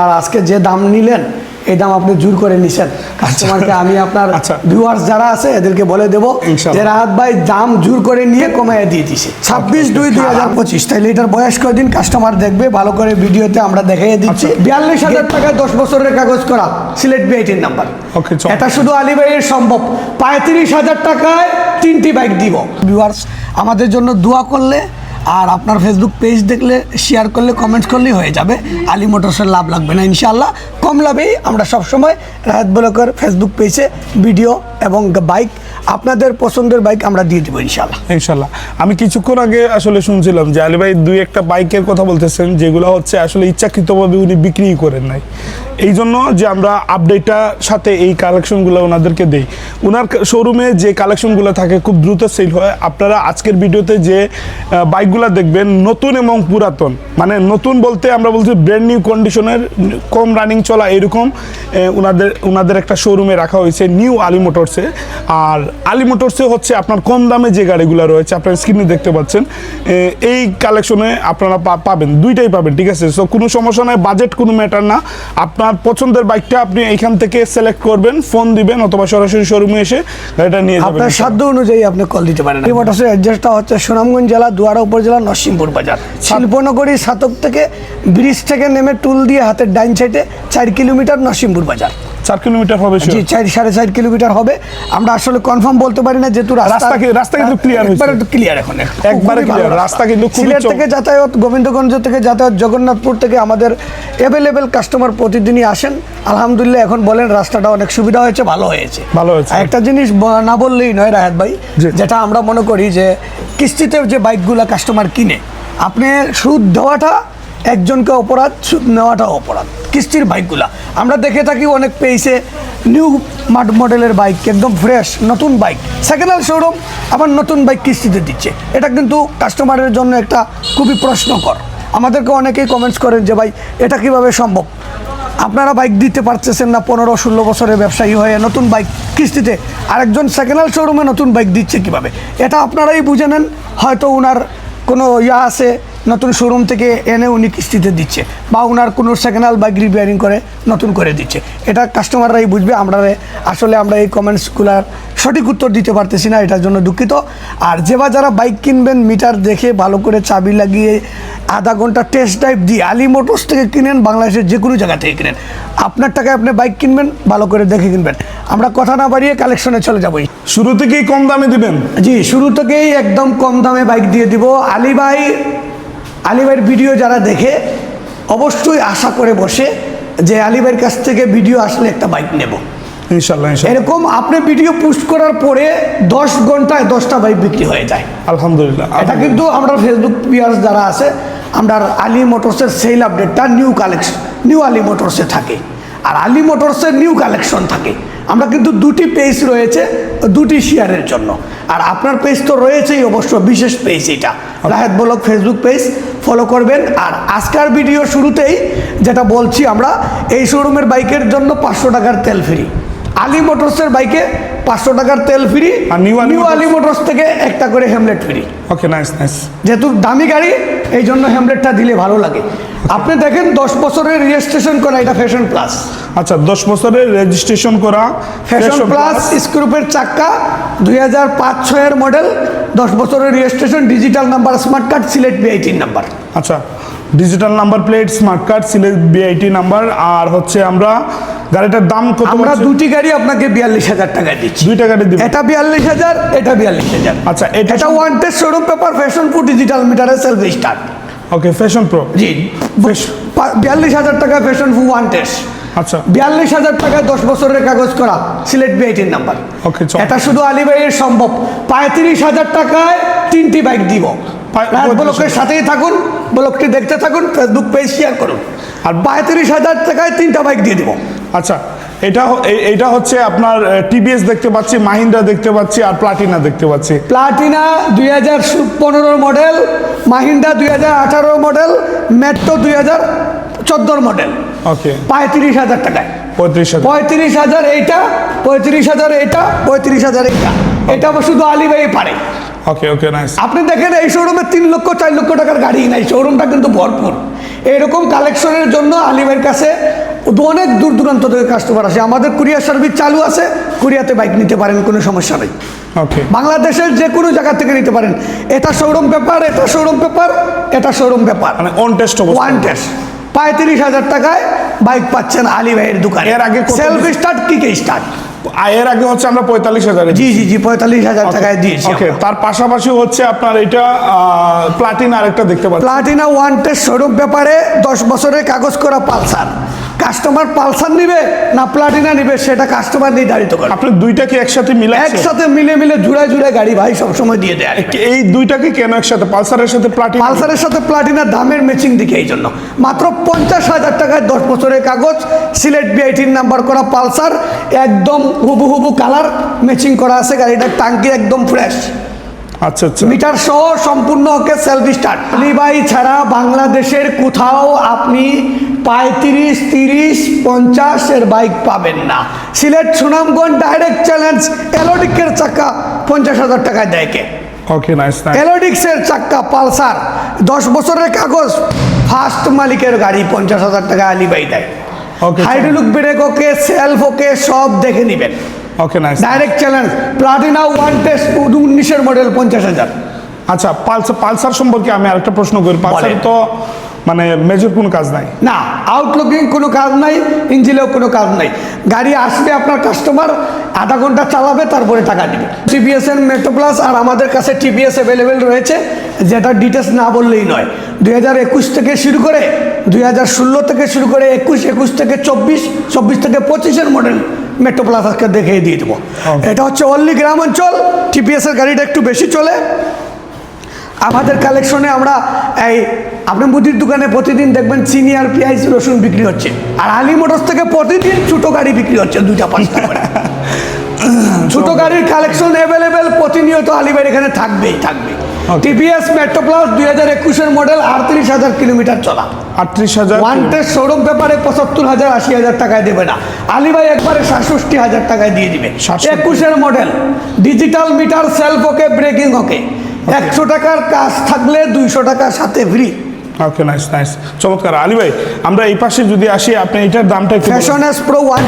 আর আজকে যে দাম নিলেন এই দাম আপনি জোর করে নিছেন। কাস্টমারকে আমি আপনার আচ্ছা। ভিউয়ার্স যারা আছে এদেরকে বলে দেবো। যে রাহাত ভাই দাম জোর করে নিয়ে কমায় দিয়ে দিছে। ছাব্বিশ দুই দুই হাজার পঁচিশ। তাই লিটার বয়স কয়দিন? কাস্টমার দেখবে ভালো করে ভিডিওতে আমরা দেখিয়ে দিচ্ছি। আচ্ছা। বিয়াল্লিশ হাজার টাকায় দশ বছরের কাগজ করা সিলেট বিআইটির নাম্বার এটা শুধু আলী ভাইয়ের সম্ভব। পঁয়ত্রিশ হাজার টাকায় তিনটি বাইক দিব। ভিউয়ার্স আমাদের জন্য দোয়া করলে আর আপনার ফেসবুক পেজ দেখলে শেয়ার করলে কমেন্ট করলেই হয়ে যাবে। আলী মোটরসের লাভ লাগবে না, ইনশাআল্লাহ। কম লাভেই আমরা সবসময় রাহাত ব্লকের ফেসবুক পেজে ভিডিও এবং বাইক আপনাদের পছন্দের বাইক আমরা দিয়ে দেবো, ইনশাআল্লাহ। ইনশাল্লাহ আমি কিছুক্ষণ আগে আসলে শুনছিলাম যে আলী ভাই দুই একটা বাইকের কথা বলতেছেন, যেগুলো হচ্ছে আসলে ইচ্ছাকৃতভাবে উনি বিক্রি করেন নাই। এই জন্য যে আমরা আপডেটটা সাথে এই কালেকশনগুলো ওনাদেরকে দেই। ওনার শোরুমে যে কালেকশনগুলো থাকে, খুব দ্রুত সেল হয়। আপনারা আজকের ভিডিওতে যে বাইকগুলো দেখবেন নতুন এবং পুরাতন। মানে নতুন বলতে আমরা বলছি ব্র্যান্ড নিউ কন্ডিশনের কম রানিং চলা এরকম ওনাদের ওনাদের একটা শোরুমে রাখা হয়েছে নিউ আলী মোটরসে আর আলী মোটরসে হচ্ছে আপনার কম দামে যে গাড়িগুলো রয়েছে আপনার স্ক্রিনে দেখতে পাচ্ছেন এই কালেকশনে আপনারা পাবেন দুইটাই পাবেন ঠিক আছে? সো কোনো সমস্যা নাই বাজেট কোনো ম্যাটার না। আপনার পছন্দের বাইকটা আপনি এখান থেকে সিলেক্ট করবেন ফোন দিবেন অথবা সরাসরি শোরুমে এসে গাড়িটা নিয়ে যাবেন। আপনার সাধ্য অনুযায়ী আপনি কল দিতে পারেন। এই মোটরসের অ্যাড্রেসটা হচ্ছে সুনামগঞ্জ জেলা দুয়ারা উপজেলা নরসিংপুর বাজার। শিল্পনগরী সাতক থেকে ব্রিজ থেকে নেমে টুল দিয়ে হাতের ডাইন সাইডে চার কিলোমিটার নরসিংপুর বাজার। চার কিলোমিটার হবে জি চার সাড়ে চার কিলোমিটার হবে। আমরা আসলে কনফার্ম বলতে পারি না যেহেতু রাস্তা রাস্তা কিন্তু clear হয়েছে। ক্লিয়ার এখন একবারে clear, রাস্তা। কিন্তু সিলেট থেকে যাতায়াত গোবিন্দগঞ্জ থেকে যাতায়াত জগন্নাথপুর থেকে আমাদের অ্যাভেলেবেল কাস্টমার প্রতিদিনই আসেন। আলহামদুলিল্লাহ এখন বলেন রাস্তাটা অনেক সুবিধা হয়েছে ভালো হয়েছে। ভালো হয়েছে। একটা জিনিস না বললেই নয় রাহাত ভাই যেটা আমরা মনে করি যে কিস্তিতে যে বাইকগুলো কাস্টমার কিনে আপনি সুদ দেওয়াটা একজনকে অপরাধ সুদ নেওয়াটা অপরাধ। কিস্তির বাইকগুলা। আমরা দেখে থাকি অনেক পেয়েছে নিউ মডেলের বাইক একদম ফ্রেশ নতুন বাইক সেকেন্ড হ্যান্ড শোরুম আবার নতুন বাইক কিস্তিতে দিচ্ছে। এটা কিন্তু কাস্টমারের জন্য একটা খুবই প্রশ্নকর। আমাদেরকে অনেকেই কমেন্টস করেন যে, ভাই, এটা কীভাবে সম্ভব? আপনারা বাইক দিতে পারতেছেন না, পনেরো ষোলো বছরের ব্যবসায়ী হয়ে নতুন বাইক কিস্তিতে। আরেকজন সেকেন্ড হ্যান্ড শোরুমে নতুন বাইক দিচ্ছে কীভাবে? এটা আপনারাই বুঝে নেন। হয়তো ওনার কোনো ইয়া আছে নতুন শোরুম থেকে এনে উনি কিস্তিতে দিচ্ছে বা ওনার কোনো সেকেন্ড হ্যান্ড বাইক রিপেয়ারিং করে নতুন করে দিচ্ছে। এটা কাস্টমাররাই বুঝবে আমরা আসলে আমরা এই কমেন্টসগুলার সঠিক উত্তর দিতে পারতেছি না এটার জন্য দুঃখিত। আর যে বা যারা বাইক কিনবেন মিটার দেখে ভালো করে চাবি লাগিয়ে আধা ঘণ্টা টেস্ট ড্রাইভ দিয়ে আলি মোটরস থেকে কিনেন বাংলাদেশের যে কোনো জায়গা থেকে কিনেন। আপনার টাকায় আপনি বাইক কিনবেন ভালো করে দেখে কিনবেন। আমরা কথা না বাড়িয়ে কালেকশনে চলে যাবোই। শুরু থেকেই কম দামে দিবেন? জি শুরু থেকেই একদম কম দামে বাইক দিয়ে দিব। আলী ভাই আলী ভাইয়ের ভিডিও যারা দেখে অবশ্যই আশা করে বসে যে আলী ভাইয়ের কাছ থেকে ভিডিও আসলে একটা বাইক নেব। ইনশাল্লাহ এরকম আপনি ভিডিও পোস্ট করার পরে দশ ঘন্টায় দশটা বাইক বিক্রি হয়ে যায়। আলহামদুলিল্লাহ এটা কিন্তু আমরা ফেসবুক পিয়ার্স যারা আছে আমরা আলী মোটরসের সেল আপডেটটা নিউ কালেকশন নিউ আলী মোটরসে থাকে। আর আলী মোটরসের নিউ কালেকশন থাকে। আমরা কিন্তু দুটি পেজ রয়েছে, দুটি শেয়ারের জন্য। আর আপনার পেজ তো রয়েছেই অবশ্য, বিশেষ পেজ এটা। রাহেদ বলক ফেসবুক পেজ ফলো করবেন। আর আজকের ভিডিও শুরুতেই যেটা বলছি আমরা, এই শোরুমের বাইকের জন্য পাঁচশো টাকার তেল ফ্রি আলী মোটরসের বাইকে পাঁচশো টাকার তেল ফ্রি আর নিউ নিউ আলি মোটরস থেকে একটা করে হেমলেট ফ্রি। ওকে নাইস নাইস যেহেতু দামি গাড়ি এই জন্য হেমলেটটা দিলে ভালো লাগে। আপনি দেখেন দশ বছরের রেজিস্ট্রেশন করা এটা ফ্যাশন প্লাস আচ্ছা দশ বছরের রেজিস্ট্রেশন করা ফ্যাশন প্লাস স্ক্রুপের চাক্কা দুই হাজার পাঁচ ছয়ের মডেল দশ বছরের registration digital number smart card Sylhet বিআইটির number আচ্ছা digital number plate smart card Sylhet BIT number আর হচ্ছে আমরা গাড়িটার দাম কত আমরা দুটি গাড়ি আপনাকে বিয়াল্লিশ হাজার টাকায় দিচ্ছি। দুইটা গাড়ি দিবেন এটা বিয়াল্লিশ হাজার এটা বিয়াল্লিশ হাজার। আচ্ছা, এটা এটা one test showroom paper fashion pro digital মিটারের self start okay fashion pro জি। বিয়াল্লিশ হাজার টাকা ফ্যাশন প্রো ওয়ান টেস্ট আচ্ছা। বিয়াল্লিশ হাজার টাকায় দশ বছরের কাগজ করা সিলেট বিআইটির নাম্বার ওকে। এটা শুধু আলী ভাইয়ের সম্ভব। পঁয়ত্রিশ হাজার টাকায় তিনটি বাইক দিব। ব্লকের সাথেই থাকুন ব্লকটি দেখতে থাকুন ফেসবুক পেজ শেয়ার করুন। আর পঁয়ত্রিশ হাজার টাকায় তিনটা বাইক দিয়ে দিব। আচ্ছা এটা এইটা হচ্ছে আপনার টিভিএস দেখতে পাচ্ছি মাহিন্দ্রা দেখতে পাচ্ছি আর প্লাটিনা দেখতে পাচ্ছি। প্লাটিনা দুই হাজার পনেরো মডেল মাহিন্দ্রা দুই হাজার আঠারো মডেল মেট্রো দুই হাজার চোদ্দোর মডেল ওকে পঁয়ত্রিশ হাজার টাকায়। পঁয়ত্রিশ হাজার। পঁয়ত্রিশ হাজার এইটা পঁয়ত্রিশ হাজার এইটা পঁয়ত্রিশ হাজার এইটা। এটা শুধু আলী ভাই পারে। ওকে ওকে নাইস আপনি দেখেন এই শোরুমে তিন লক্ষ চার লক্ষ টাকার গাড়ি নাই। শোরুমটা কিন্তু ভরপুর। এরকম কালেকশনের জন্য আলিমের কাছে অনেক দূর দূরান্ত থেকে কাস্টমার আসে। আমাদের কুরিয়ার সার্ভিস চালু আছে কুরিয়াতে বাইক নিতে পারেন কোনো সমস্যা নেই। ওকে বাংলাদেশের যে কোনো জায়গা থেকে নিতে পারেন। এটা শোরুম পেপার এটা শোরুম পেপার এটা শোরুম পেপার মানে অন টেস্ট ওয়ান টেস্ট পঁয়ত্রিশ হাজার টাকায় বাইক পাচ্ছেন আলী ভাইয়ের দোকানে। এর আগে সেলফ স্টার্ট কিকে স্টার্ট এর আগে হচ্ছে আমরা পঁয়তাল্লিশ হাজার জি জি জি পঁয়তাল্লিশ হাজার টাকায় দিয়েছি ওকে তার পাশাপাশি হচ্ছে আপনার এটা প্লাটিনা আরেকটা দেখতে পাচ্ছি। প্লাটিনা ওয়ান টেস্ট শোরুম ব্যাপারে দশ বছরের কাগজ করা পালসার। কাস্টমার পালসার নিবে না প্লাটিনা নিবে সেটা কাস্টমার নির্ধারিত করে। আপনি দুইটাকে একসাথে মিলে একসাথে মিলে মিলে জুড়ায় জুড়ায় গাড়ি ভাই সবসময় দিয়ে দেয় ভাই। এই দুইটাকে কেন একসাথে? পালসারের সাথে প্লাটিন পালসারের সাথে প্লাটিনার দামের ম্যাচিং দিকে এই জন্য। মাত্র পঞ্চাশ হাজার টাকায় দশ বছরের কাগজ সিলেট বিআইটির নাম্বার করা পালসার একদম হুবু হুবু কালার ম্যাচিং করা আছে গাড়িটার টাঙ্কি একদম ফ্রেশ আচ্ছা আচ্ছা। মিটার সহ সম্পূর্ণ ওকে সেলফ স্টার্ট আলিবাই ছাড়া বাংলাদেশের কোথাও আপনি পঁয়ত্রিশ তিরিশ পঞ্চাশের বাইক পাবেন না। সিলেট সুনামগঞ্জ ডাইরেক্ট চ্যালেঞ্জ এলোডিকের চাকা পঞ্চাশ হাজার টাকায় দেয় কে? ওকে নাইস এলোডিক্সের চাক্কা পালসার দশ বছরের কাগজ ফার্স্ট মালিকের গাড়ি পঞ্চাশ হাজার টাকা আলিবাই দেয়। Okay, hydraulic brake okay self okay সব দেখে নেবেন। Okay nice direct challenge Platina one test উনিশের মডেল পঞ্চাশ হাজার। আচ্ছা পালসার পালসার সম্পর্কে আমি আরেকটা প্রশ্ন করি। পালসার। তো মানে মেজর কোনো কাজ নাই। না আউটলুকিং কোনো কাজ নাই ইঞ্জিনেও কোনো কাজ নাই। গাড়ি আসবে আপনার কাস্টমার আধা ঘণ্টা চালাবে তারপরে টাকা দিবে। টিভিএস এর মেট্রো প্লাস আর আমাদের কাছে টিভিএস অ্যাভেলেবেল রয়েছে যেটা ডিটেলস না বললেই নয়। দুই হাজার একুশ থেকে শুরু করে দুই হাজার ষোলো থেকে শুরু করে একুশ একুশ থেকে চব্বিশ চব্বিশ থেকে পঁচিশের মডেল মেট্রো প্লাস আজকে দেখিয়ে দিয়ে দেবো। এটা হচ্ছে অনলি গ্রাম অঞ্চল টিপিএস এর গাড়িটা একটু বেশি চলে। আমাদের কালেকশনে আমরা এই আপনি মুদির দোকানে প্রতিদিন দেখবেন চিনি আর পেঁয়াজ রসুন বিক্রি হচ্ছে। আর আলী মোটরস থেকে প্রতিদিন ছোট গাড়ি বিক্রি হচ্ছে দুইটা পাঁচটা করে। ছোট গাড়ির কালেকশন অ্যাভেলেবেল প্রতিনিয়ত আলিবাইয়ের এখানে থাকবেই থাকবে. টিভিএস মেট্রো প্লাস দুই হাজার একুশের মডেল আটত্রিশ হাজার কিলোমিটার চলা। আটত্রিশ হাজার ওয়ান টেস্ট শোরুম পেপারে পঁচাত্তর হাজার আশি হাজার টাকায় দেবে না। আলিবাই একবারে সাতষট্টি হাজার টাকায় দিয়ে দিবে। 67 একুশের model digital meter self okay braking okay একশো টাকার কাজ থাকলে দুইশো টাকার সাথে ফ্রি ওকে নাইস নাইস চমৎকার। আলী ভাই আমরা এই পাশে যদি আসি আপনি এটার দামটা একটু fashion S pro one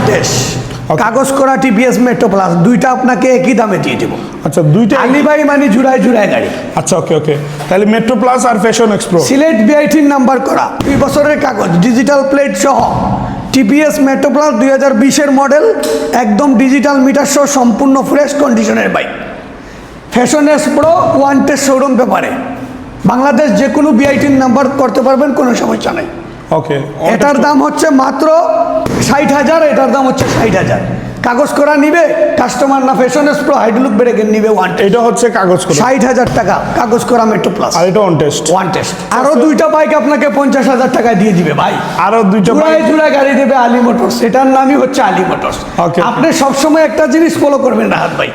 Okay. কাগজ করা টিপিএস মেট্রো প্লাস দুইটা আপনাকে একই দামে দিয়ে দেবো। আচ্ছা দুইটা আলিবাই মানে জুড়ায় জুড়ায় গাড়ি। আচ্ছা ওকে ওকে তাহলে মেট্রো প্লাস আর ফ্যাশন এক্সপ্রো সিলেট বিআইটির নাম্বার করা দুই বছরের কাগজ ডিজিটাল প্লেট সহ। টিপিএস মেট্রো প্লাস দুই হাজার বিশের মডেল একদম ডিজিটাল মিটার সহ সম্পূর্ণ ফ্রেশ কন্ডিশনের bike fashion S pro one test showroom পেপারে বাংলাদেশ যে কোনো বিআইটির নাম্বার করতে পারবেন কোনো সমস্যা নেই। ওকে এটার দাম হচ্ছে মাত্র ষাট হাজার এটার দাম হচ্ছে ষাট হাজার। কাগজ করা নিবে কাস্টমার না ফ্যাশন প্রো হাইড্রোলিক ব্রেকের নিবে ওয়ান এটা হচ্ছে কাগজ করে। ষাট হাজার টাকা কাগজ করা মেট্রো প্লাস আর এটা অন টেস্ট ওয়ান টেস্ট আরও দুইটা বাইক আপনাকে পঞ্চাশ হাজার টাকায় দিয়ে দিবে ভাই। আরও দুইটা জুড়ায় জুড়ায় গাড়ি দেবে আলী মোটরস এটার নামই হচ্ছে আলী মোটরস. আপনি সবসময় একটা জিনিস ফলো করবেন রাহাত ভাই।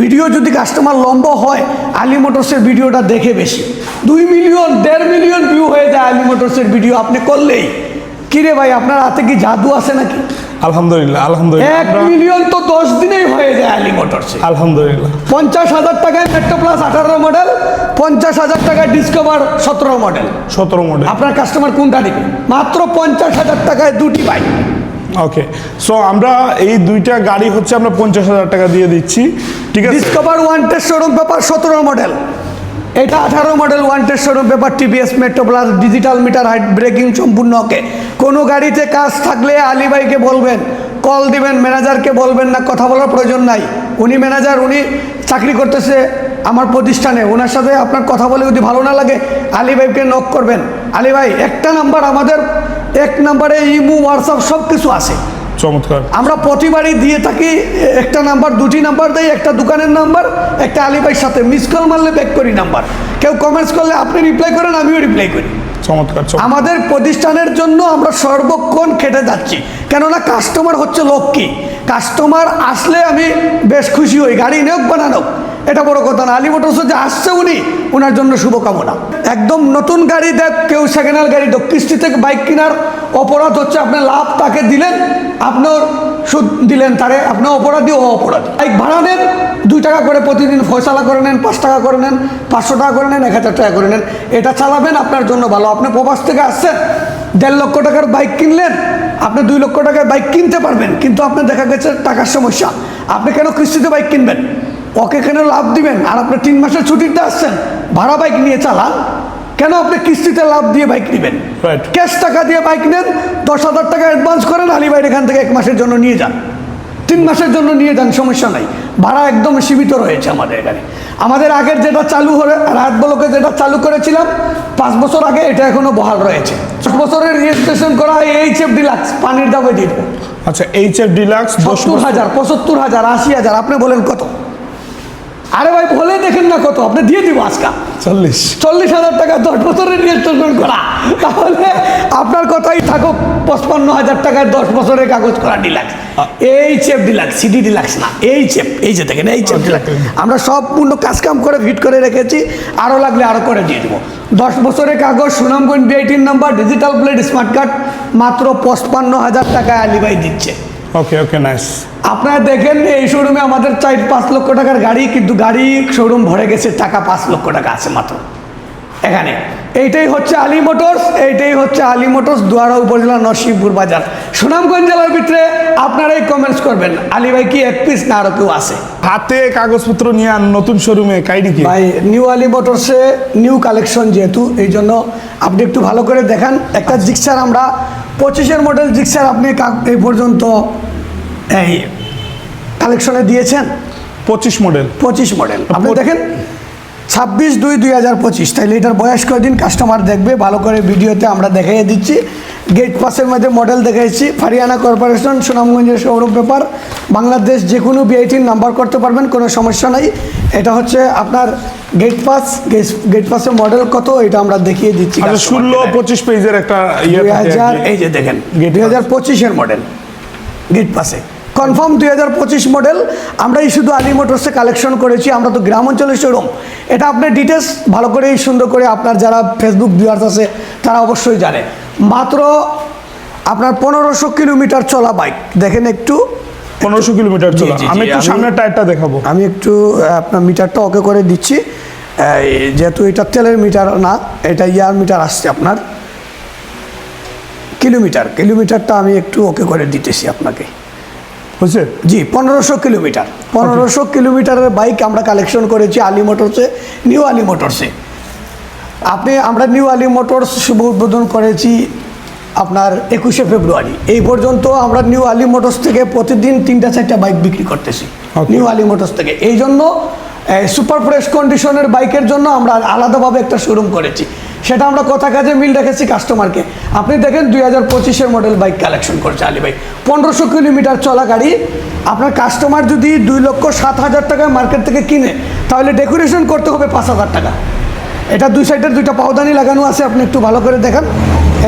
ভিডিও যদি কাস্টমার লম্বা হয় আলী মোটরসের ভিডিওটা দেখে বেশি। দুই মিলিয়ন দেড় মিলিয়ন ভিউ হয়ে যায় আলী মোটরসের ভিডিও আপনি করলেই। কিরে ভাই আপনার হাতে কি জাদু আছে নাকি? আলহামদুলিল্লাহ আলহামদুলিল্লাহ। এক মিলিয়ন তো দশ দিনেই হয়ে যায় আলী মোটরসে আলহামদুলিল্লাহ। পঞ্চাশ হাজার টাকায় মেট্রো প্লাস আঠারো মডেল পঞ্চাশ হাজার টাকায় ডিসকভার সতেরো মডেল সতেরো মডেল আপনার কাস্টমার কোনটা নেবে? মাত্র পঞ্চাশ হাজার টাকায় দুটি বাইক ওকে সো আমরা এই দুইটা গাড়ি হচ্ছে আমরা পঞ্চাশ হাজার টাকা দিয়ে দিচ্ছি ঠিক আছে? Discover one test showroom paper সতেরো মডেল এটা আঠারো model one test showroom paper TVS metro plus digital meter height braking সম্পূর্ণ ওকে কোনো গাড়িতে কাজ থাকলে আলী ভাইকে বলবেন কল দিবেন ম্যানেজারকে বলবেন না, কথা বলার প্রয়োজন নাই। উনি ম্যানেজার উনি চাকরি করতেছে আমার প্রতিষ্ঠানে ওনার সাথে আপনার কথা বলে যদি ভালো না লাগে, আলী ভাইকে নক করবেন। আলী ভাই, একটা নাম্বার আমাদের, এক নাম্বারে ইমু হোয়াটসঅ্যাপ সব কিছু আছে। চমৎকার। আমরা প্রতিবারই দিয়ে থাকি একটা নাম্বার দুটি নাম্বার দেই একটা দোকানের নাম্বার একটা আলিবাইয়ের সাথে। মিস কল মারলে ব্যাক করি নাম্বার। কেউ কমেন্টস করলে আপনি রিপ্লাই করেন আমিও রিপ্লাই করি। চমৎকার আমাদের প্রতিষ্ঠানের জন্য আমরা সর্বক্ষণ খেটে যাচ্ছি। কেননা কাস্টমার হচ্ছে লক্ষ্মী। কাস্টমার আসলে আমি বেশ খুশি হই। গাড়ি নেওক বানানো এটা বড় কথা না। আলী মোটরস যে আসছে উনি ওনার জন্য শুভকামনা। একদম নতুন গাড়ি দেখ, কেউ সেকেন্ড হ্যান্ড গাড়ি কিস্তি থেকে বাইক কেনার অপরাধ হচ্ছে, আপনি লাভ তাকে দিলেন আপনার সুদ দিলেন তারে আপনার অপরাধী, ও অপরাধী। বাইক ভাড়া নেন, দুই টাকা করে প্রতিদিন ফয়সালা করে নেন, পাঁচ টাকা করে নেন, পাঁচশো টাকা করে নেন, এক হাজার টাকা করে নেন। এটা চালাবেন, আপনার জন্য ভালো। আপনি প্রবাস থেকে আসছেন, দেড় লক্ষ টাকার বাইক কিনলেন, আপনি দুই লক্ষ টাকার বাইক কিনতে পারবেন, কিন্তু আপনার দেখা গেছে টাকার সমস্যা। আপনি কেন কিস্তিতে বাইক কিনবেন? ওকে কেন লাভ দিবেন? আর আপনি তিন মাসের ছুটিতে আসছেন। ভাড়া বাইক নিয়ে চালান। কেন আপনি কিস্তিতে লাভ দিয়ে বাইক নেবেন. ক্যাশ টাকা দিয়ে বাইক নেন দশ হাজার টাকা অ্যাডভান্স করেন আলিবাইর এখান থেকে এক মাসের জন্য নিয়ে যান। তিন মাসের জন্য নিয়ে যান সমস্যা নাই। ভাড়া একদম সীমিত রয়েছে আমাদের এখানে। আমাদের আগের যেটা চালু হলে রাত বলকে যেটা চালু করেছিলাম পাঁচ বছর আগে এটা এখনও বহাল রয়েছে। পাঁচ বছরের রেজিস্ট্রেশন করা হয় এইচ এফ ডিলাক্স পানির দামে দিয়ে দেবো আচ্ছা এইচ এফ ডিলাক্স সত্তর হাজার পঁচাত্তর হাজার আশি হাজার আপনি বলেন কত? আরে ভাই বলে দেখেন না কত আপনি দিয়ে দিব আজকা। চল্লিশ। চল্লিশ হাজার টাকা দশ বছরের রেজিস্ট্রেশন করা। তাহলে আপনার কথাই থাকুক পঁচপান্ন হাজার টাকায় দশ বছরের কাগজ করা ডিলাক্স এই চেপ ডিলাক্স সিডি ডিলাক্স না এই চেপ এই যে দেখেন এই চেপ ডিলাক্স আমরা সম্পূর্ণ কাজ কাম করে ফিট করে রেখেছি আরও লাগলে আরও করে দিয়ে দেবো। দশ বছরের কাগজ Sunamganj বিআইটির number digital plate smart card মাত্র পঁচপান্ন হাজার টাকায় আলিবাই দিচ্ছে। ওকে ওকে নাইস আপনারা দেখেন এই শোরুমে আমাদের চার, পাঁচ লক্ষ টাকার গাড়ি, কিন্তু গাড়ি শোরুম ভরে গেছে, টাকা পাঁচ লক্ষ টাকা আছে মাত্র। এখানে। এইটাই হচ্ছে আলী মোটরস এইটাই হচ্ছে আলী মোটরস দুয়ারা উপজেলা নরসিংপুর বাজার। সুনামগঞ্জ জেলার ভিতরে আপনারাই কমেন্টস করবেন আলী ভাই কি এক পিস না আরও কেউ আছে? হাতে কাগজপত্র নিয়ে আর নতুন শোরুমে কাইডি কি? ভাই নিউ আলী মোটরসে নিউ কালেকশন যেহেতু এই জন্য আপনি একটু ভালো করে দেখান। একটা জিক্সার আমরা পঁচিশের মডেল জিক্সার আপনি এই পর্যন্ত এই কালেকশনে দিয়েছেন? পঁচিশ মডেল পঁচিশ মডেল আপনি দেখেন? ছাব্বিশ দুই দুই হাজার পঁচিশ। তাইলে এটার বয়স কয়দিন? কাস্টমার দেখবে ভালো করে ভিডিওতে আমরা দেখাইয়ে দিচ্ছি। গেট পাসের মধ্যে মডেল দেখাইছি। ফারিয়ানা কর্পোরেশন সুনামগঞ্জের সৌরভ ব্যাপার। বাংলাদেশ যে কোনো বিআইটির নাম্বার করতে পারবেন কোনো সমস্যা নাই। এটা হচ্ছে আপনার গেট পাস গেট পাসের মডেল কত এটা আমরা দেখিয়ে দিচ্ছি আচ্ছা ষোলো পঁচিশ পেজের একটা ইয়ে দুই হাজার এই যে দেখেন দুই হাজার পঁচিশের মডেল গেট পাসে কনফার্ম দুই হাজার পঁচিশ মডেল আমরা এই শুধু আলী মোটরসে কালেকশন করেছি আমরা তো গ্রাম অঞ্চলের শোরুম এটা আপনার ডিটেলস ভালো করে সুন্দর করে আপনার যারা ফেসবুক ভিউয়ার্স আছে তারা অবশ্যই জানে। মাত্র আপনার পনেরোশো কিলোমিটার চলা বাইক দেখেন একটু পনেরোশো কিলোমিটার চলা। আমি একটু সামনের টায়ারটা দেখাবো। আমি একটু আপনার মিটারটা ওকে করে দিচ্ছি। যেহেতু এটা তেলের মিটার না এটা ইয়ার মিটার আসছে আপনার। কিলোমিটার কিলোমিটারটা আমি একটু ওকে করে দিতেছি আপনাকে। বুঝছে জি পনেরোশো কিলোমিটার। পনেরোশো কিলোমিটারের বাইক আমরা কালেকশন করেছি আলী মোটরসে নিউ আলী মোটরসে। আপনি আমরা নিউ আলী মোটরস শুভ উদ্বোধন করেছি আপনার একুশে ফেব্রুয়ারি। এই পর্যন্ত আমরা নিউ আলী মোটরস থেকে প্রতিদিন তিনটা চারটা বাইক বিক্রি করতেছি। নিউ আলী মোটরস থেকে। এই জন্য সুপার ফ্রেশ কন্ডিশনের বাইকের জন্য আমরা আলাদাভাবে একটা শোরুম করেছি। সেটা আমরা কথা কাজে মিল রেখেছি কাস্টমারকে আপনি দেখেন দুই হাজার পঁচিশের মডেল বাইক কালেকশন করছে আলী ভাই। পনেরোশো কিলোমিটার চলা গাড়ি, আপনার কাস্টমার যদি দুই লক্ষ সাত হাজার টাকায় মার্কেট থেকে কিনে, তাহলে ডেকোরেশন করতে হবে পাঁচ হাজার টাকা। এটা দুই সাইডের দুইটা পাওদানি লাগানো আছে, আপনি একটু ভালো করে দেখেন।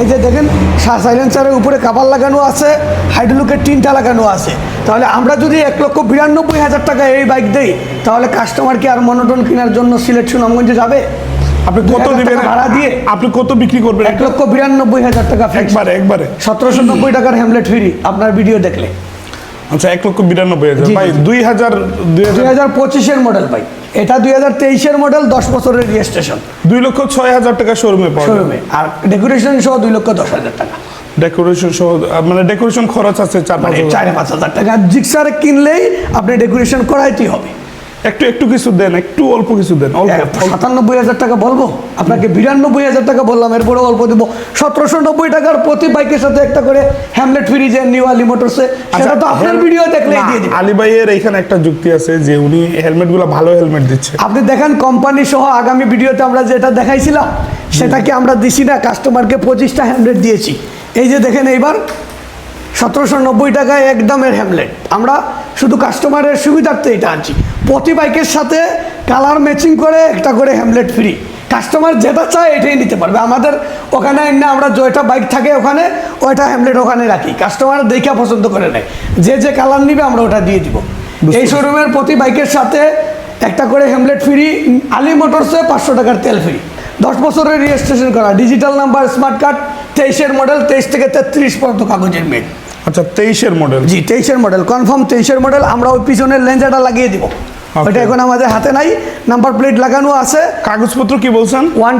এই যে দেখেন সাইলেন্সারের উপরে কাবার লাগানো আছে হাইড্রোলুকের তিনটা লাগানো আছে। তাহলে আমরা যদি এক লক্ষ বিরানব্বই হাজার টাকা এই বাইক দেই তাহলে কাস্টমার কি আর মনোটন কেনার জন্য সিলেট সুনামগঞ্জে যাবে? আপনি কত দিবেন? ভাড়া দিয়ে আপনি কত বিক্রি করবেন? এক লক্ষ বিরানব্বই হাজার টাকা একবারে একবারে। সতেরোশো নব্বই টাকার হ্যামলেট ফ্রি আপনার ভিডিও দেখলে। আচ্ছা এক লক্ষ বিরানব্বই হাজার। ভাই দুই হাজার দুই হাজার পঁচিশের মডেল বাইক এটা দুই হাজার তেইশের মডেল দশ বছরের রেজিস্ট্রেশন দুই লক্ষ ছয় হাজার টাকা শোরুমে শোরুমে আর ডেকোরেশন সহ দুই লক্ষ দশ হাজার টাকা। ডেকোরেশন সহ মানে ডেকোরেশন খরচ আছে চার পাঁচ মানে চার পাঁচ হাজার টাকা। জিক্সার কিনলেই আপনি ডেকোরেশন করাইতেই হবে। একটু একটু কিছু দেন একটু অল্প কিছু দেন অল্প। সাতানব্বই হাজার টাকা বলব? আপনাকে বিরানব্বই হাজার টাকা বললাম এরপরে অল্প দেবো। সতেরোশো নব্বই টাকার প্রতি বাইকের সাথে একটা করে হ্যামলেট ফ্রি যে নিউ আলি মোটরসে সেটা তো আপনার ভিডিও দিবে আলী ভাইয়ের এখানে একটা যুক্তি আছে যে উনি হেলমেটগুলো ভালো হেলমেট দিচ্ছে। আপনি দেখেন কোম্পানি সহ আগামী ভিডিওতে আমরা যেটা দেখাইছিলাম সেটাকে আমরা দিছি না কাস্টমারকে পঁচিশটা হ্যামলেট দিয়েছি। এই যে দেখেন এইবার সতেরোশো নব্বই টাকায় একদমের হ্যামলেট আমরা শুধু কাস্টমারের সুবিধার্থে এটা আনছি। প্রতি বাইকের সাথে কালার ম্যাচিং করে একটা করে হ্যামলেট ফ্রি কাস্টমার যেটা চায় এটাই নিতে পারবে। আমাদের ওখানে না আমরা যেটা বাইক থাকে ওখানে ওইটা হ্যামলেট ওখানে রাখি। কাস্টমার দেখা পছন্দ করে নেয়। যে যে কালার নিবে আমরা ওটা দিয়ে দিব। এই শোরুমের প্রতি বাইকের সাথে একটা করে হ্যামলেট ফ্রি আলি মোটরসে পাঁচশো টাকার তেল ফ্রি দশ বছরের রেজিস্ট্রেশন করা। ডিজিটাল নাম্বার স্মার্ট কার্ড তেইশের মডেল তেইশ থেকে তেত্রিশ পর্যন্ত কাগজের মেড আচ্ছা তেইশের মডেল জি তেইশের মডেল কনফার্ম তেইশের মডেল আমরা ওই পিছনের লেন্সাটা লাগিয়ে দিব। ওইটা এখন আমাদের হাতে নাই। নাম্বার প্লেট লাগানো আছে। কাগজপত্র কি বলছেন? ওয়ান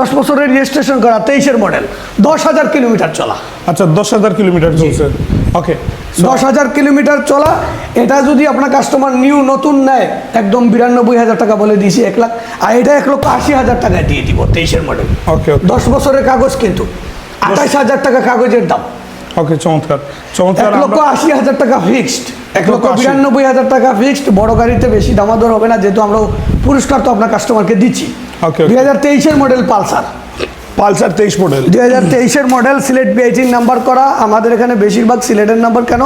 দশ বছরের রেজিস্ট্রেশন করা তেইশের মডেল দশ হাজার কিলোমিটার চলা। আচ্ছা দশ হাজার কিলোমিটার চলছে। ওকে দশ হাজার কিলোমিটার চলা এটা যদি আপনার কাস্টমার নিউ নতুন নেয় একদম বিরানব্বই হাজার টাকা বলে দিয়েছি এক লাখ আর এটা এক লক্ষ আশি হাজার টাকায় দিয়ে দিব তেইশের মডেল ওকে ওকে দশ বছরের কাগজ কিন্তু। আঠাশ হাজার টাকা কাগজের দাম। ওকে চমৎকার। চমৎকার এক লক্ষ আশি হাজার টাকা ফিক্সড এক লক্ষ। বিরানব্বই হাজার টাকা ফিক্সড বড় গাড়িতে বেশি দামাদর হবে না যেহেতু আমরা পুরস্কার তো আপনার কাস্টমারকে দিচ্ছি। Okay. দুই হাজার তেইশের মডেল পালসার। পালসার তেইশ মডেল দুই হাজার তেইশের মডেল সিলেট বিআইটির নাম্বার করা। আমাদের এখানে বেশিরভাগ সিলেটের নাম্বার কেন?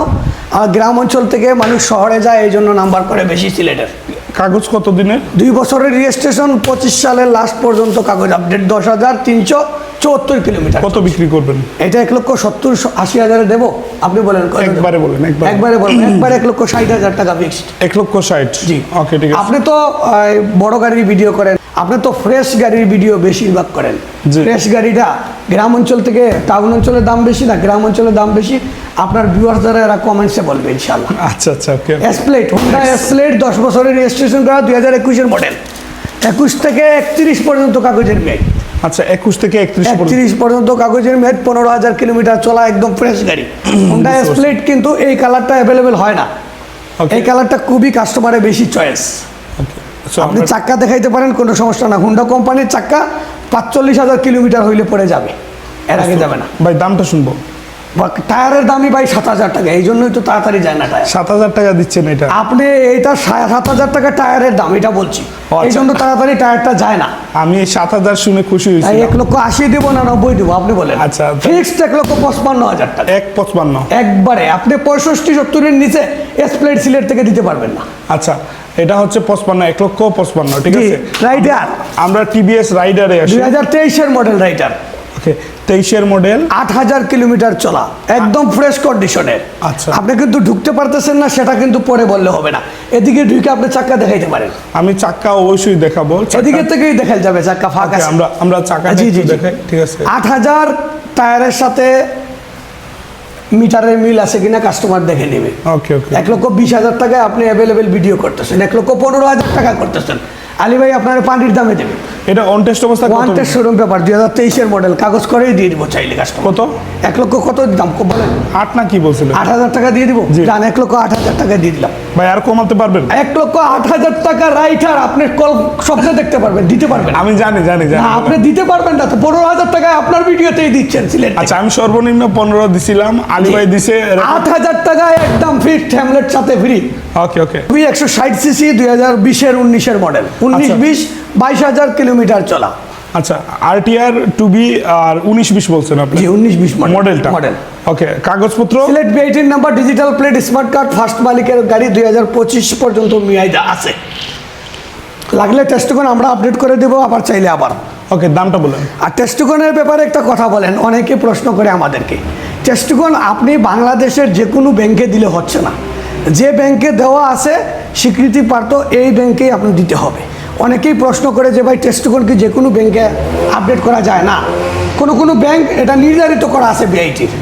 আর গ্রাম অঞ্চল থেকে মানুষ শহরে যায় এই জন্য নাম্বার করে বেশি সিলেটের। কাগজ কত দিনের দুই বছরের রেজিস্ট্রেশন পঁচিশ সালের লাস্ট পর্যন্ত কাগজ আপডেট দশ হাজার তিনশো। চুয়াত্তর কিলোমিটার। কত বিক্রি করবেন? এটা এক লক্ষ সত্তর আশি হাজারে দেবো। আপনি বলেন একবারে বলেন, একবারে। বলেন। একবারে এক লক্ষ ষাট হাজার টাকা ফিক্সড এক লক্ষ ষাট। জি। ওকে ঠিক আছে। আপনি তো বড় গাড়ির ভিডিও করেন। আপনি তো ফ্রেশ গাড়ির ভিডিও বেশিরভাগ করেন। ফ্রেশ গাড়িটা গ্রাম অঞ্চল থেকে টাউন অঞ্চলের দাম বেশি না গ্রাম অঞ্চলের দাম বেশি। আপনার ভিউয়ার্স দ্বারা এরা কমেন্টসে বলবে ইনশাল্লাহ আচ্ছা আচ্ছা ওকে এসপ্লেট হোন্ডা এসপ্লেট দশ বছরের রেজিস্ট্রেশন করা দুই হাজার একুশের মডেল একুশ থেকে একত্রিশ পর্যন্ত কাগজের মেয়াদ আচ্ছা একুশ থেকে একত্রিশ পর্যন্ত। একত্রিশ পর্যন্ত কাগজের মেয়াদ পনেরো হাজার কিলোমিটার চলা একদম ফ্রেশ গাড়ি। হোন্ডা এসপ্লেট কিন্তু এই কালারটা অ্যাভেলেবেল হয় না. এই কালারটা খুবই কাস্টমারের বেশি চয়েস. আপনি চাক্কা দেখাইতে পারেন কোনো সমস্যা না। হুন্ডা কোম্পানির চাক্কা পাঁচচল্লিশ হাজার কিলোমিটার হইলে পরে যাবে। এর আগে যাবে না। ভাই দামটা শুনব। টায়ারের দামই ভাই সাত হাজার টাকা এই জন্যই তো তাড়াতাড়ি যায় না টায়ার। সাত হাজার টাকা দিচ্ছেন এটা? আপনি এইটা সা- সাত হাজার টাকা টায়ারের দাম এটা বলছি। আচ্ছা। এই জন্য তাড়াতাড়ি টায়ারটা যায় না। আমি সাত হাজার শুনে খুশি হয়েছি এক লক্ষ আশি দেবো না নব্বই দেবো আপনি বলেন। আচ্ছা, ফিক্সড এক লক্ষ পঁচপান্ন হাজার টাকা। এক পঁচপান্ন। একবারে আপনি পঁয়ষট্টি সত্তরের নিচে এসপ্লেট সিলেট থেকে দিতে পারবেন না। আচ্ছা এটা হচ্ছে পঁচপান্ন এক লক্ষ পঁচপান্ন ঠিক আছে? রাইডার আমরা টিভিএস রাইডারে দুই হাজার তেইশের মডেল রাইডার ওকে তেইশের মডেল আট হাজার কিলোমিটার চলা একদম ফ্রেশ কন্ডিশনের আচ্ছা। আপনি কিন্তু ঢুকতে পারতেছেন না সেটা কিন্তু পরে বললে হবে না। এদিকে ঢুকে আপনি চাক্কা দেখাইতে পারেন। আমি চাক্কা অবশ্যই দেখাবো। এদিকে থেকেই দেখা যাবে চাক্কা ফাঁকা আমরা আমরা চাকা জি, জি, জি। দেখাই ঠিক আছে। আট হাজার টায়ারের সাথে মিটারের মিল আছে কিনা কাস্টমার দেখে নেবে। ওকে ওকে। এক লক্ষ বিশ হাজার টাকায় আপনি অ্যাভেলেবেল ভিডিও করতেছেন এক লক্ষ পনেরো হাজার টাকা করতেছেন। আলী ভাই আপনার পানির দামে দেবে। এটা অন টেস্ট অবস্থা কত? টেস্ট শোরুম পেপার দুই হাজার তেইশের মডেল কাগজ করেই দিয়ে দিব চাইলে কাস্টমার কত? এক লক্ষ কত দাম? বলেন। আট না কি বলছিলেন আট হাজার টাকা দিয়ে দিব। জান এক লক্ষ আট হাজার টাকা দিয়ে দিলাম। ভাই আর কমাতে পারবেন? এক লক্ষ আট হাজার টাকা রাইটার আপনি কল স্বপ্নে দেখতে পারবেন দিতে পারবেন। আমি জানি জানি জানি। আপনি দিতে পারবেন না তো পনেরো হাজার টাকা আপনার ভিডিওতেই দিচ্ছেন সিলেট। আচ্ছা আমি সর্বনিম্ন পনেরো দিছিলাম আলী ভাই দিছে আট হাজার টাকা একদম ফিক্সড হ্যামলেট সাথে ফ্রি ওকে ওকে দুই একশো ষাট সিসি দুই হাজার বিশের উনিশের মডেল উনিশ আচ্ছা। বিশ বাইশ হাজার কিলোমিটার চলা। আচ্ছা আরটিআর টু বি আর উনিশ বিশ বলছেন আপনি। উনিশ বিশ মডেল মডেলটা মডেল ওকে কাগজপত্র? Sylhet বিআইটির number digital plate smart card first মালিকের গাড়ি দুই হাজার পঁচিশ পর্যন্ত মেয়াদা আছে। লাগলে টেস্টকন আমরা আপডেট করে দেবো আবার চাইলে আবার। ওকে দামটা বলেন। আর টেস্টকনের ব্যাপারে একটা কথা বলেন অনেকে প্রশ্ন করে আমাদেরকে। টেস্টকন আপনি বাংলাদেশের যে কোনো ব্যাংকে দিলে হচ্ছে না। যে ব্যাংকে দেওয়া আছে স্বীকৃতি প্রাপ্ত এই ব্যাংকেই আপনি দিতে হবে। অনেকেই প্রশ্ন করে যে ভাই টেস্টকন কি যে কোনো ব্যাংকে আপডেট করা যায় না। কোনো কোনো ব্যাংক এটা নির্ধারিত করা আছে বিআইটির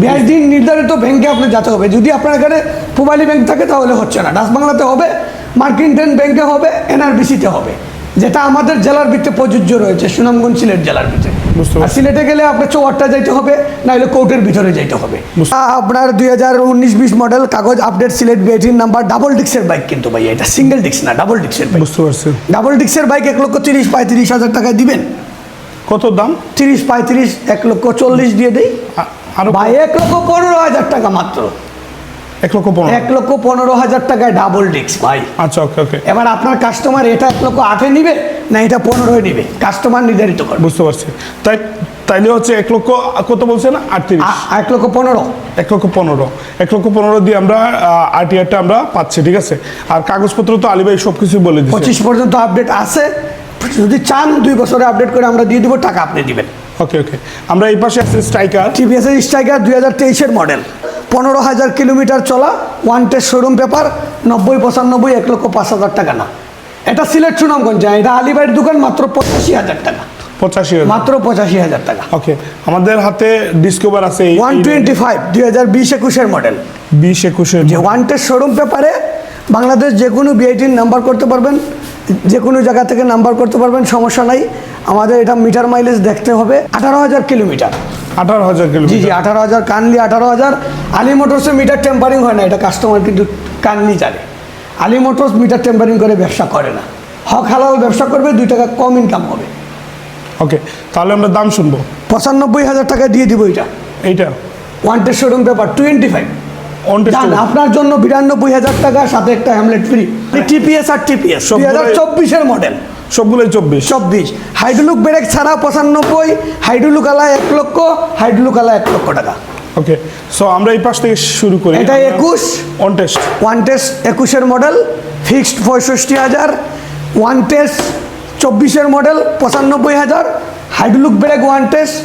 বিআইটি নির্ধারিত ব্যাংকে আপনি যেতে হবে। যদি আপনার এখানে পুবালি ব্যাংক থাকে তাহলে হচ্ছে না। ডাস বাংলাতে হবে মার্কিনটেন ব্যাংকে হবে এনআরবিসিতে হবে। যেটা আমাদের জেলার ভিতরে প্রযোজ্য রয়েছে সুনামগঞ্জ সিলেট জেলার ভিতরে। আর সিলেটে গেলে আপনার চৌয়াট্টা যাইতে হবে নাহলে কোর্টের ভিতরে যাইতে হবে। আপনার দুই হাজার উনিশ বিশ মডেল কাগজ আপডেট সিলেট বিআইটির নাম্বার ডাবল ডিক্সের বাইক কিন্তু ভাই এটা সিঙ্গেল ডিক্স না ডাবল ডিক্সের বাইক বুঝতে পারছি। ডাবল ডিক্সের বাইক এক লক্ষ তিরিশ পঁয়ত্রিশ হাজার টাকায় দিবেন। কত দাম? তিরিশ পঁয়ত্রিশ এক লক্ষ চল্লিশ দিয়ে দেই। আর ভাই এক লক্ষ পনেরো হাজার টাকা মাত্র। এক লক্ষ পনেরো। এক লক্ষ পনেরো হাজার টাকায় ডাবল ডিক্স ভাই। আচ্ছা ওকে ওকে। এবার আপনার কাস্টমার এটা এক লক্ষ আটে নিবে না এটা পনেরোয় নিবে? কাস্টমার নির্ধারিত করবে বুঝতে পারছি। তাই তাইলে হচ্ছে এক লক্ষ কত বলছেন? আটত্রিশ। এক লক্ষ পনেরো। এক লক্ষ পনেরো। এক লক্ষ পনেরো দিয়ে আমরা আরটিআরটা আমরা পাচ্ছি ঠিক আছে? আর কাগজপত্র তো আলী ভাই সব কিছু বলে দিচ্ছে পঁচিশ পর্যন্ত আপডেট আছে। যদি চান দুই বছরে আপডেট করে আমরা দিয়ে দিব টাকা আপনি দিবেন। ওকে ওকে আমরা এই পাশে আছে স্ট্রাইকার টিভিএস এর স্ট্রাইকার দুই হাজার তেইশের মডেল পনেরো হাজার কিলোমিটার চলা ওয়ান টেস্ট শোরুম পেপার নব্বই পঁচানব্বই এক লক্ষ পাঁচ হাজার টাকা না। এটা সিলেট সুনামগঞ্জ যায় এটা আলিবাইয়ের দোকান মাত্র পঁচাশি হাজার টাকা। পঁচাশি মাত্র পঁচাশি হাজার টাকা। ওকে আমাদের হাতে ডিসকভার আছে ওয়ান টোয়েন্টি ফাইভ দুই হাজার বিশ একুশের মডেল বিশ একুশের যে ওয়ান টেস্ট শোরুম পেপারে বাংলাদেশ যে কোনো বিআইটির নাম্বার করতে পারবেন যে কোনো জায়গা থেকে নাম্বার করতে পারবেন সমস্যা নাই। আমাদের এটা মিটার মাইলেজ দেখতে হবে আঠারো হাজার কিলোমিটার। আঠারো হাজার জি জি আঠারো হাজার কানলি আঠারো হাজার। আলী মোটরসে মিটার টেম্পারিং হয় না এটা কাস্টমার কিন্তু কানলি জানে। আলী মোটরস মিটার টেম্পারিং করে ব্যবসা করে না। হক হালাল ব্যবসা করবে দুই টাকা কম ইনকাম হবে। ওকে তাহলে আমরা দাম শুনব। পঁচানব্বই হাজার টাকা দিয়ে দিব এটা। এইটা? Wanted showroom paper twenty five আপনার জন্য বিরানব্বই হাজার টাকা সাথে একটা হ্যামলেট ফ্রি টিপিএস আর টিপিএস সবগুলোই- হাজার চব্বিশের মডেল সবগুলোই চব্বিশ। চব্বিশ। হাইড্রোলুক ব্রেক ছাড়া পঁচানব্বই হাইড্রোলুক আলা এক লক্ষ হাইড্রোলুক আলা এক লক্ষ টাকা। ওকে সো আমরা এই পাশ থেকে শুরু করি। এটা একুশ। অন টেস্ট ওয়ান টেস্ট একুশের মডেল ফিক্সড পঁয়ষট্টি হাজার। ওয়ান টেস্ট চব্বিশের মডেল পঁচানব্বই হাজার। হাইড্রোলুক ব্রেক ওয়ান টেস্ট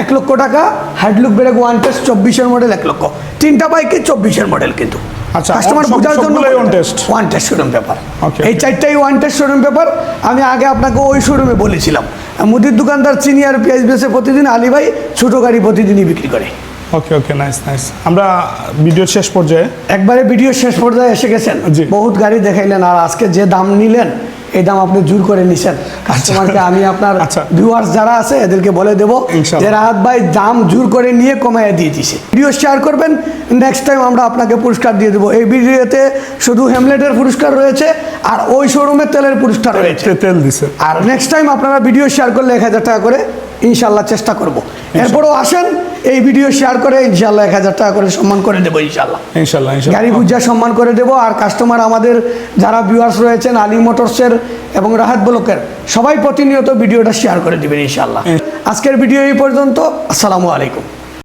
এক লক্ষ টাকা। হাইড্রোলুক ব্রেক ওয়ান টেস্ট চব্বিশের মডেল এক লক্ষ। তিনটা বাইকে চব্বিশের মডেল কিন্তু। আচ্ছা, কাস্টমার বোঝার জন্য সবগুলোই on one test showroom paper এই. চারটাই ওয়ান টেস্ট শোরুম পেপার আমি আগে আপনাকে ওই শোরুমে বলেছিলাম। মুদির দোকানদার চিনি আর পেঁয়াজ বেসে প্রতিদিন আলী ভাই ছোটো গাড়ি প্রতিদিনই বিক্রি করে। ওকে ওকে নাইস নাইস আমরা ভিডিও শেষ পর্যায়ে একবারে ভিডিও শেষ পর্যায়ে এসে গেছেন। বহুত গাড়ি দেখাইলেন আর আজকে যে দাম নিলেন এই দাম আপনি জোর করে নিছেন। কাস্টমারকে আমি আপনার আচ্ছা। ভিউয়ার্স যারা আছে এদেরকে বলে দেবো। যে রাহাত ভাই দাম জোর করে নিয়ে কমায় দিয়ে দিছে। ভিডিও শেয়ার করবেন নেক্সট টাইম আমরা আপনাকে পুরস্কার দিয়ে দেবো। এই ভিডিওতে শুধু হেমলেটের পুরস্কার রয়েছে আর ওই শোরুমের তেলের পুরস্কার রয়েছে। তেল দিছে। আর নেক্সট টাইম আপনারা ভিডিও শেয়ার করলে এক হাজার টাকা করে ইনশাল্লাহ চেষ্টা করব। এরপরও আসেন এই ভিডিও শেয়ার করে ইনশাল্লাহ এক হাজার টাকা করে সম্মান করে দেবো ইনশাল্লাহ ইনশাল্লাহ গাড়ি পূজা সম্মান করে দেব আর কাস্টমার আমাদের যারা ভিউয়ার্স রয়েছেন আলী মোটরসের এবং রাহাত ব্লকের সবাই প্রতিনিয়ত ভিডিওটা শেয়ার করে দেবেন ইনশাল্লাহ আজকের ভিডিও এই পর্যন্ত আসসালামু আলাইকুম।